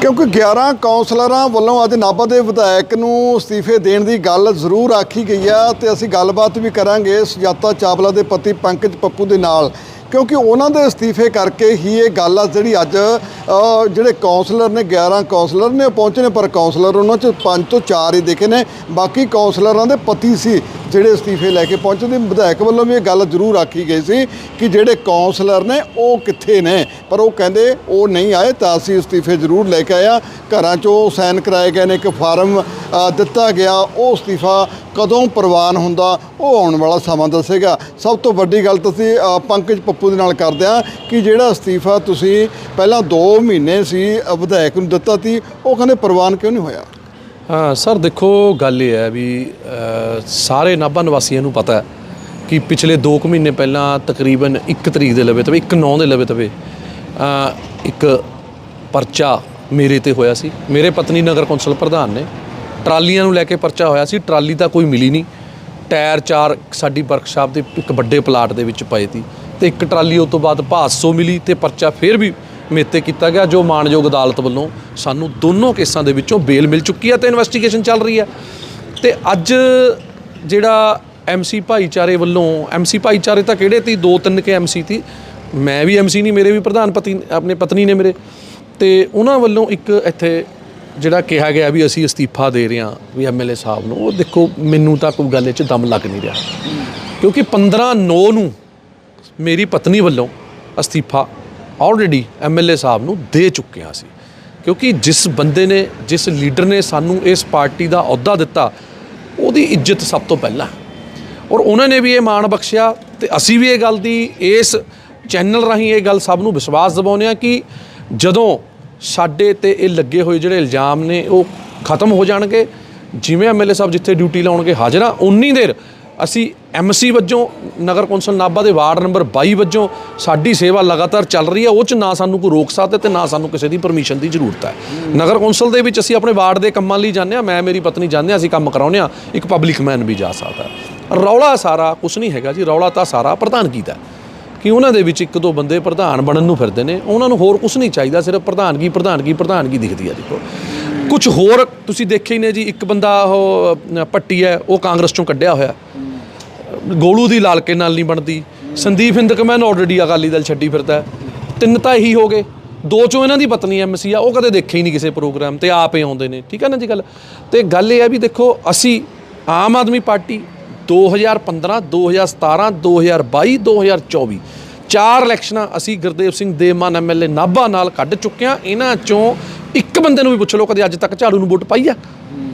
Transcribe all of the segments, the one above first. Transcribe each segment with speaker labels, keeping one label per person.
Speaker 1: ਕਿਉਂਕਿ 11 ਕਾਉਂਸਲਰਾਂ ਵੱਲੋਂ ਅੱਜ ਨਾਭਾ ਦੇ ਵਿਧਾਇਕ ਨੂੰ ਅਸਤੀਫੇ ਦੇਣ ਦੀ ਗੱਲ ਜ਼ਰੂਰ ਆਖੀ ਗਈ ਆ ਤੇ ਅਸੀਂ ਗੱਲਬਾਤ ਵੀ ਕਰਾਂਗੇ ਸੁਜਾਤਾ ਚਾਵਲਾ ਦੇ ਪਤੀ ਪੰਕਜ ਪੱਪੂ ਦੇ ਨਾਲ, ਕਿਉਂਕਿ ਉਹਨਾਂ ਦੇ ਅਸਤੀਫੇ ਕਰਕੇ ਹੀ ਇਹ ਗੱਲ ਆ ਜਿਹੜੀ ਅੱਜ ਜਿਹੜੇ ਕਾਉਂਸਲਰ ਨੇ 11 ਕਾਉਂਸਲਰ ਨੇ, ਉਹ ਪਹੁੰਚੇ ਨੇ, ਪਰ ਕਾਉਂਸਲਰ ਉਹਨਾਂ ਚ 5 ਤੋਂ 4 ਹੀ ਦੇਖੇ ਨੇ। ਬਾਕੀ ਕਾਉਂਸਲਰਾਂ ਦੇ ਪਤੀ ਸੀ ਜਿਹੜੇ ਅਸਤੀਫੇ ਲੈ ਕੇ ਪਹੁੰਚੇ ਤੇ ਵਿਧਾਇਕ ਵੱਲੋਂ ਵੀ ਇਹ ਗੱਲ ਜ਼ਰੂਰ ਆਖੀ ਗਈ ਸੀ ਕਿ ਜਿਹੜੇ ਕਾਉਂਸਲਰ ਨੇ ਉਹ ਕਿੱਥੇ ਨੇ। ਪਰ ਉਹ ਕਹਿੰਦੇ ਉਹ ਨਹੀਂ ਆਏ ਤਾਂ ਅਸੀਂ ਅਸਤੀਫੇ ਜ਼ਰੂਰ ਲੈ ਕੇ ਆਇਆ ਘਰਾਂ 'ਚੋਂ ਸਾਈਨ ਕਰਾਏ ਗਏ ਨੇ, ਇੱਕ ਫਾਰਮ ਦਿੱਤਾ ਗਿਆ। ਉਹ ਅਸਤੀਫਾ ਕਦੋਂ ਪ੍ਰਵਾਨ ਹੁੰਦਾ, ਉਹ ਆਉਣ ਵਾਲਾ ਸਮਾਂ ਦੱਸੇਗਾ। ਸਭ ਤੋਂ ਵੱਡੀ ਗੱਲ ਤੁਸੀਂ ਪੰਕਜ ਪੱਪੂ ਦੇ ਨਾਲ ਕਰਦੇ ਆ ਕਿ ਜਿਹੜਾ ਅਸਤੀਫਾ ਤੁਸੀਂ ਪਹਿਲਾਂ 2 ਮਹੀਨੇ ਸੀ ਵਿਧਾਇਕ ਨੂੰ ਦਿੱਤਾ ਸੀ, ਉਹ ਕਹਿੰਦੇ ਪ੍ਰਵਾਨ ਕਿਉਂ ਨਹੀਂ ਹੋਇਆ?
Speaker 2: ਹਾਂ, ਸਰ, ਦੇਖੋ, ਗੱਲ ਇਹ ਹੈ ਵੀ ਸਾਰੇ ਨਾਭਾ ਨਿਵਾਸੀਆਂ ਨੂੰ ਪਤਾ ਹੈ ਕਿ ਪਿਛਲੇ 2 ਕੁ ਮਹੀਨੇ ਪਹਿਲਾਂ ਤਕਰੀਬਨ 1 ਤਰੀਕ ਦੇ ਲਵੇ ਤਵੇ 1 9 ਦੇ ਲਵੇ ਤਵੇ ਇੱਕ ਪਰਚਾ ਮੇਰੇ ਤੇ ਹੋਇਆ ਸੀ। ਮੇਰੇ ਪਤਨੀ ਨਗਰ ਕੌਂਸਲ ਪ੍ਰਧਾਨ ਨੇ। ਟਰਾਲੀਆਂ ਨੂੰ ਲੈ ਕੇ ਪਰਚਾ ਹੋਇਆ ਸੀ। ਟਰਾਲੀ ਤਾਂ ਕੋਈ ਮਿਲੀ ਨਹੀਂ। ਟਾਇਰ ਚਾਰ ਸਾਡੀ ਵਰਕਸ਼ਾਪ ਦੇ ਇੱਕ ਵੱਡੇ ਪਲਾਟ ਦੇ ਵਿੱਚ ਪਏ ਸੀ ਤੇ ਇੱਕ ਟਰਾਲੀ ਉਸ ਤੋਂ ਬਾਅਦ ਭਾਸੋ ਮਿਲੀ ਤੇ ਪਰਚਾ ਫਿਰ ਵੀ ਮੇਤੇ ਕੀਤਾ ਗਿਆ, ਜੋ ਮਾਣਯੋਗ ਅਦਾਲਤ ਵੱਲੋਂ ਸਾਨੂੰ ਦੋਨੋਂ ਕੇਸਾਂ ਦੇ ਵਿੱਚੋਂ ਬੇਲ ਮਿਲ ਚੁੱਕੀ ਹੈ ਤੇ ਇਨਵੈਸਟੀਗੇਸ਼ਨ ਚੱਲ ਰਹੀ ਹੈ। ਤੇ ਅੱਜ ਜਿਹੜਾ ਐਮਸੀ ਭਾਈਚਾਰੇ ਵੱਲੋਂ ਐਮਸੀ ਭਾਈਚਾਰੇ ਤਾਂ ਕਿਹੜੇ ਤੀ ਦੋ ਤਿੰਨ ਕੇ ਐਮਸੀ ਤੀ ਮੈਂ ਵੀ ਐਮਸੀ ਨਹੀਂ, ਮੇਰੇ ਵੀ ਪ੍ਰਧਾਨ ਪਤੀ, ਆਪਣੇ ਪਤਨੀ ਨੇ ਮੇਰੇ। ਤੇ ਉਹਨਾਂ ਵੱਲੋਂ ਇੱਕ ਇੱਥੇ ਜਿਹੜਾ ਕਿਹਾ ਗਿਆ ਵੀ ਅਸੀਂ ਅਸਤੀਫਾ ਦੇ ਰਹੇ ਹਾਂ ਵੀ ਐਮਐਲਏ ਸਾਹਿਬ ਨੂੰ, ਉਹ ਦੇਖੋ, ਮੈਨੂੰ ਤਾਂ ਕੋਈ ਗੱਲ ਇਹ 'ਚ ਦਮ ਲੱਗ ਨਹੀਂ ਰਿਹਾ। ਕਿਉਂਕਿ 15 9 ਨੂੰ ਮੇਰੀ ਪਤਨੀ ਵੱਲੋਂ ਅਸਤੀਫਾ ਆਲਰੇਡੀ ਐਮਐਲਏ ਸਾਹਿਬ ਨੂੰ ਦੇ ਚੁੱਕਿਆ ਸੀ। ਕਿਉਂਕਿ ਜਿਸ ਬੰਦੇ ਨੇ, ਜਿਸ ਲੀਡਰ ਨੇ ਸਾਨੂੰ ਇਸ ਪਾਰਟੀ ਦਾ ਅਹੁਦਾ ਦਿੱਤਾ, ਉਹਦੀ ਇੱਜ਼ਤ ਸਭ ਤੋਂ ਪਹਿਲਾਂ। ਔਰ ਉਹਨਾਂ ਨੇ ਵੀ ਇਹ ਮਾਣ ਬਖਸ਼ਿਆ ਤੇ ਅਸੀਂ ਵੀ ਇਹ ਗੱਲ ਦੀ ਇਸ ਚੈਨਲ ਰਾਹੀਂ ਇਹ ਗੱਲ ਸਭ ਨੂੰ ਵਿਸ਼ਵਾਸ ਦਿਵਾਉਂਦੇ ਆ ਕਿ ਜਦੋਂ ਸਾਡੇ ਤੇ ਇਹ ਲੱਗੇ ਹੋਏ ਜਿਹੜੇ ਇਲਜ਼ਾਮ ਨੇ, ਉਹ ਖਤਮ ਹੋ ਜਾਣਗੇ। ਜਿਵੇਂ ਐਮਐਲਏ ਸਾਹਿਬ ਜਿੱਥੇ ਡਿਊਟੀ ਲਾਉਣਗੇ ਹਾਜ਼ਰਾਂ ਉਨੀ ਦੇਰ ਅਸੀਂ ਐਮਸੀ ਵਜੋਂ ਨਗਰ ਕੌਂਸਲ ਨਾਭਾ ਦੇ ਵਾਰਡ ਨੰਬਰ 22 ਵਜੋਂ ਸਾਡੀ ਸੇਵਾ ਲਗਾਤਾਰ ਚੱਲ ਰਹੀ ਹੈ ਉਹ ਚ ਨਾ ਸਾਨੂੰ ਕੋਈ ਰੋਕ ਸਕਦਾ ਤੇ ਨਾ ਸਾਨੂੰ ਕਿਸੇ ਦੀ ਪਰਮਿਸ਼ਨ ਦੀ ਜ਼ਰੂਰਤ ਹੈ। ਨਗਰ ਕੌਂਸਲ ਦੇ ਵਿੱਚ ਅਸੀਂ ਆਪਣੇ ਵਾਰਡ ਦੇ ਕੰਮਾਂ ਲਈ ਜਾਂਦੇ ਹਾਂ ਮੈਂ ਮੇਰੀ ਪਤਨੀ ਜਾਂਦੇ ਹਾਂ ਅਸੀਂ ਕੰਮ ਕਰਾਉਂਦੇ ਹਾਂ ਇੱਕ ਪਬਲਿਕ ਮੈਨ ਵੀ ਜਾ ਸਕਦਾ ਰੌਲਾ ਸਾਰਾ ਕੁਝ ਨਹੀਂ ਹੈਗਾ ਜੀ ਰੌਲਾ ਤਾਂ ਸਾਰਾ ਪ੍ਰਧਾਨਗੀ ਦਾ ਕਿ ਉਹਨਾਂ ਦੇ ਵਿੱਚ ਇੱਕ ਦੋ ਬੰਦੇ ਪ੍ਰਧਾਨ ਬਣਨ ਨੂੰ ਫਿਰਦੇ ਨੇ ਉਹਨਾਂ ਨੂੰ ਹੋਰ ਕੁਝ ਨਹੀਂ ਚਾਹੀਦਾ ਸਿਰਫ ਪ੍ਰਧਾਨਗੀ ਪ੍ਰਧਾਨਗੀ ਪ੍ਰਧਾਨਗੀ ਦਿਖਦੀ ਹੈ ਦੇਖੋ। ਕੁਝ ਹੋਰ ਤੁਸੀਂ ਦੇਖੇ ਹੀ ਨੇ ਜੀ ਇੱਕ ਬੰਦਾ ਉਹ ਅ, ਪੱਟੀ ਹੈ ਉਹ ਕਾਂਗਰਸ ਚੋਂ ਕੱਢਿਆ ਹੋਇਆ। ਗੋਲੂ ਦੀ ਲਾਲਕੇ ਨਾਲ ਨਹੀਂ ਬਣਦੀ। ਸੰਦੀਪ ਹਿੰਦਕਮੈਨ ਆਲਰੇਡੀ ਅਕਾਲੀ ਦਲ ਛੱਡੀ ਫਿਰਦਾ ਤਿੰਨ ਤਾਂ ਇਹੀ ਹੋ ਗਏ। ਦੋ ਚੋਂ ਇਹਨਾਂ ਦੀ ਪਤਨੀ ਐਮਸੀ ਆ, ਉਹ ਕਦੇ ਦੇਖੇ ਹੀ ਨਹੀਂ ਕਿਸੇ ਪ੍ਰੋਗਰਾਮ ਤੇ, ਆਪ ਹੀ ਆਉਂਦੇ ਨੇ। ਠੀਕ ਹੈ ਨਾ ਜੀ ਗੱਲ? ਤੇ ਗੱਲ ਇਹ ਆ ਵੀ ਦੇਖੋ, ਅਸੀਂ ਆਮ ਆਦਮੀ ਪਾਰਟੀ 2015 2017 2022 2024 ਚਾਰ ਇਲੈਕਸ਼ਨਾਂ ਅਸੀਂ ਗੁਰਦੇਵ ਸਿੰਘ ਦੇਵਮਾਨ ਐਮਐਲਏ ਨਾਭਾ ਨਾਲ ਕੱਢ ਚੁੱਕੇ ਹਾਂ। ਇਹਨਾਂ ਚੋਂ ਇੱਕ ਬੰਦੇ ਨੂੰ ਵੀ ਪੁੱਛ ਲਓ, ਕਦੇ ਅੱਜ ਤੱਕ ਝਾੜੂ ਨੂੰ ਵੋਟ ਪਾਈ ਆ?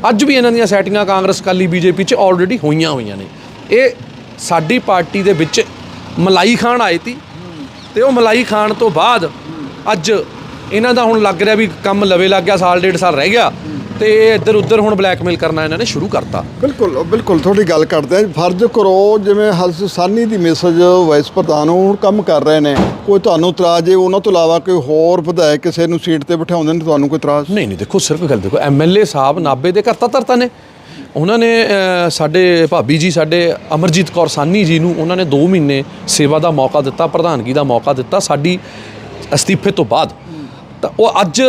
Speaker 2: ਅੱਜ ਵੀ ਇਹਨਾਂ ਦੀਆਂ ਸੈਟਿੰਗਾਂ ਕਾਂਗਰਸ ਕਾਲੀ ਬੀਜੇਪੀ 'ਚ ਆਲਰੇਡੀ ਹੋਈਆਂ ਹੋਈਆਂ ਨੇ। ਇਹ ਸਾਡੀ ਪਾਰਟੀ ਦੇ ਵਿੱਚ ਮਲਾਈ ਖਾਨ ਆਏ ਤੀ ਤੇ ਉਹ ਮਲਾਈ ਖਾਨ ਤੋਂ ਬਾਅਦ ਅੱਜ ਇਹਨਾਂ ਦਾ ਹੁਣ ਲੱਗ ਰਿਹਾ ਵੀ ਕੰਮ ਲਵੇ ਲੱਗ ਗਿਆ ਸਾਲ ਡੇਢ ਸਾਲ ਰਹਿ ਗਿਆ ਤੇ ਇੱਧਰ ਉੱਧਰ ਹੁਣ ਬਲੈਕਮੇਲ ਕਰਨਾ ਇਹਨਾਂ ਨੇ ਸ਼ੁਰੂ ਕਰਤਾ।
Speaker 1: ਬਿਲਕੁਲ ਬਿਲਕੁਲ ਤੁਹਾਡੀ ਗੱਲ ਕਰਦੇ ਆ ਫਰਜ਼ ਕਰੋ ਜਿਵੇਂ ਹਰਸ ਸਾਨੀ ਦੀ ਮੈਸੇਜ ਵਾਈਸ ਪ੍ਰਧਾਨ ਹੁਣ ਕੰਮ ਕਰ ਰਹੇ ਨੇ। ਕੋਈ ਤੁਹਾਨੂੰ ਇਤਰਾਜ਼ ਹੈ ਉਹਨਾਂ ਤੋਂ ਇਲਾਵਾ ਕੋਈ ਹੋਰ ਵਿਧਾਇਕ ਕਿਸੇ ਨੂੰ ਸੀਟ ਤੇ ਬਿਠਾਉਂਦੇ ਨੇ ਤੁਹਾਨੂੰ ਕੋਈ ਇਤਰਾਜ਼?
Speaker 2: ਨਹੀਂ ਨਹੀਂ ਦੇਖੋ ਸਿਰਫ ਗੱਲ ਦੇਖੋ ਐਮਐਲਏ ਸਾਹਿਬ ਨਾਬੇ ਦੇ ਕਰਤਾ ਧਰਤਾ ਨੇ। ਉਹਨਾਂ ਨੇ ਸਾਡੇ ਭਾਬੀ ਜੀ, ਸਾਡੇ ਅਮਰਜੀਤ ਕੌਰ ਸਾਨੀ ਜੀ ਨੂੰ ਉਹਨਾਂ ਨੇ 2 ਮਹੀਨੇ ਸੇਵਾ ਦਾ ਮੌਕਾ ਦਿੱਤਾ, ਪ੍ਰਧਾਨਗੀ ਦਾ ਮੌਕਾ ਦਿੱਤਾ ਸਾਡੀ ਅਸਤੀਫੇ ਤੋਂ ਬਾਅਦ। ਤਾਂ ਉਹ ਅੱਜ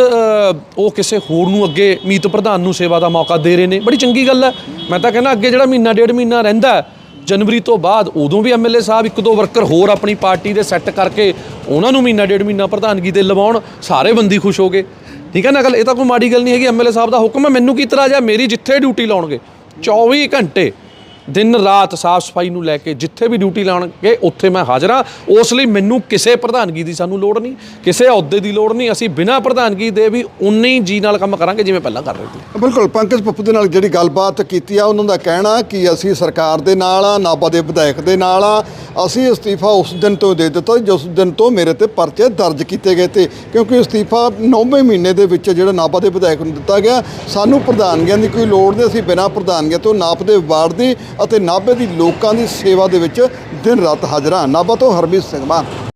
Speaker 2: ਉਹ ਕਿਸੇ ਹੋਰ ਨੂੰ ਅੱਗੇ ਮੀਤ ਪ੍ਰਧਾਨ ਨੂੰ ਸੇਵਾ ਦਾ ਮੌਕਾ ਦੇ ਰਹੇ ਨੇ। ਬੜੀ ਚੰਗੀ ਗੱਲ ਹੈ। ਮੈਂ ਤਾਂ ਕਹਿੰਦਾ ਅੱਗੇ ਜਿਹੜਾ ਮਹੀਨਾ, ਡੇਢ ਮਹੀਨਾ ਰਹਿੰਦਾ ਜਨਵਰੀ ਤੋਂ ਬਾਅਦ ਉਦੋਂ ਵੀ ਐਮਐਲਏ ਸਾਹਿਬ ਇੱਕ ਦੋ ਵਰਕਰ ਹੋਰ ਆਪਣੀ ਪਾਰਟੀ ਦੇ ਸੈੱਟ ਕਰਕੇ ਉਹਨਾਂ ਨੂੰ ਮਹੀਨਾ, ਡੇਢ ਮਹੀਨਾ ਪ੍ਰਧਾਨਗੀ ਤੇ ਲਵਾਉਣ, ਸਾਰੇ ਬੰਦੀ ਖੁਸ਼ ਹੋ ਗਏ। ਠੀਕ ਹੈ ਨਾ ਗੱਲ? ਇਹ ਤਾਂ ਕੋਈ ਮਾੜੀ ਗੱਲ ਨਹੀਂ ਹੈਗੀ। ਐਮਐਲਏ ਸਾਹਿਬ ਦਾ ਹੁਕਮ ਹੈ। ਮੈਨੂੰ ਕੀ ਇਤਰਾਜ਼ ਹੈ? ਮੇਰੀ ਜਿੱਥੇ ਡਿਊਟੀ ਲਾਉਣਗੇ। 24 ਘੰਟੇ ਦਿਨ ਰਾਤ ਸਾਫ਼ ਸਫ਼ਾਈ ਨੂੰ ਲੈ ਕੇ ਜਿੱਥੇ ਵੀ ਡਿਊਟੀ ਲਾਉਣਗੇ, ਉੱਥੇ ਮੈਂ ਹਾਜ਼ਰ ਹਾਂ। ਉਸ ਲਈ ਮੈਨੂੰ ਕਿਸੇ ਪ੍ਰਧਾਨਗੀ ਦੀ ਸਾਨੂੰ ਲੋੜ ਨਹੀਂ, ਕਿਸੇ ਅਹੁਦੇ ਦੀ ਲੋੜ ਨਹੀਂ। ਅਸੀਂ ਬਿਨਾਂ ਪ੍ਰਧਾਨਗੀ ਦੇ ਵੀ ਉਨੇ ਹੀ ਜੀ ਨਾਲ ਕੰਮ ਕਰਾਂਗੇ ਜਿਵੇਂ ਪਹਿਲਾਂ ਕਰ ਰਹੇ ਸੀ।
Speaker 1: ਬਿਲਕੁਲ, ਪੰਕਜ ਪੱਪੂ ਦੇ ਨਾਲ ਜਿਹੜੀ ਗੱਲਬਾਤ ਕੀਤੀ ਆ, ਉਹਨਾਂ ਦਾ ਕਹਿਣਾ ਕਿ ਅਸੀਂ ਸਰਕਾਰ ਦੇ ਨਾਲ ਆ ਨਾਭਾ ਦੇ ਵਿਧਾਇਕ ਦੇ ਨਾਲ ਆ ਅਸੀਂ ਅਸਤੀਫਾ ਉਸ ਦਿਨ ਤੋਂ ਦੇ ਦਿੱਤਾ, ਜਿਸ ਦਿਨ ਤੋਂ ਮੇਰੇ ਤੇ ਪਰਚੇ ਦਰਜ ਕੀਤੇ ਗਏ ਤੇ ਕਿਉਂਕਿ ਅਸਤੀਫਾ 9ਵੇਂ ਮਹੀਨੇ ਦੇ ਵਿੱਚ ਜਿਹੜਾ ਨਾਭਾ ਦੇ ਵਿਧਾਇਕ ਨੂੰ ਦਿੱਤਾ ਗਿਆ, ਸਾਨੂੰ ਪ੍ਰਧਾਨਗੀਆਂ ਦੀ ਕੋਈ ਲੋੜ ਨਹੀਂ, ਅਸੀਂ ਬਿਨਾਂ ਪ੍ਰਧਾਨਗੀਆਂ ਤੋਂ ਨਾਭ ਦੇ ਵਾਰਡ ਦੀ ਅਤੇ ਨਾਭੇ ਦੀ ਲੋਕਾਂ ਦੀ ਸੇਵਾ ਦੇ ਵਿੱਚ ਦਿਨ ਰਾਤ ਹਾਜ਼ਰ ਹਾਂ। ਨਾਭਾ ਤੋਂ ਹਰਮੀਤ ਸਿੰਘ ਮਾਨ।